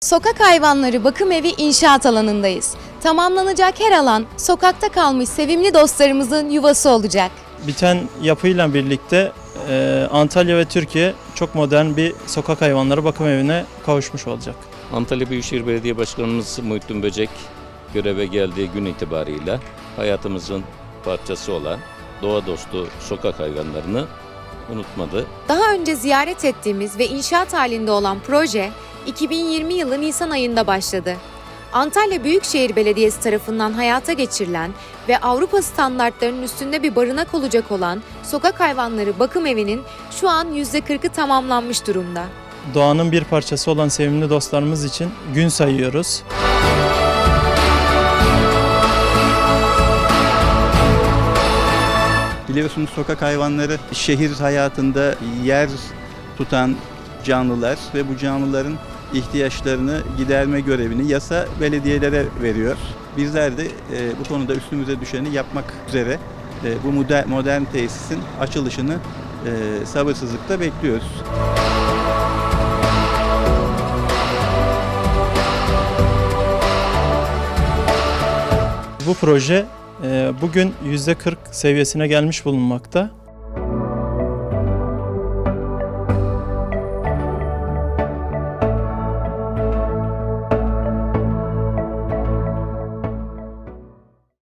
Sokak hayvanları bakım evi inşaat alanındayız. Tamamlanacak her alan sokakta kalmış sevimli dostlarımızın yuvası olacak. Biten yapıyla birlikte e, Antalya ve Türkiye çok modern bir sokak hayvanları bakım evine kavuşmuş olacak. Antalya Büyükşehir Belediye Başkanımız Muhittin Böcek göreve geldiği gün itibarıyla hayatımızın parçası olan doğa dostu sokak hayvanlarını unutmadı. Daha önce ziyaret ettiğimiz ve inşaat halinde olan proje 2020 yılı Nisan ayında başladı. Antalya Büyükşehir Belediyesi tarafından hayata geçirilen ve Avrupa standartlarının üstünde bir barınak olacak olan Sokak Hayvanları Bakım Evi'nin şu an %40'ı tamamlanmış durumda. Doğanın bir parçası olan sevimli dostlarımız için gün sayıyoruz. Biliyorsunuz sokak hayvanları şehir hayatında yer tutan canlılar ve bu canlıların ihtiyaçlarını giderme görevini yasa belediyelere veriyor. Bizler de e, bu konuda üstümüze düşeni yapmak üzere e, bu moder- modern tesisin açılışını e, sabırsızlıkla bekliyoruz. Bu proje e, bugün %40 seviyesine gelmiş bulunmakta.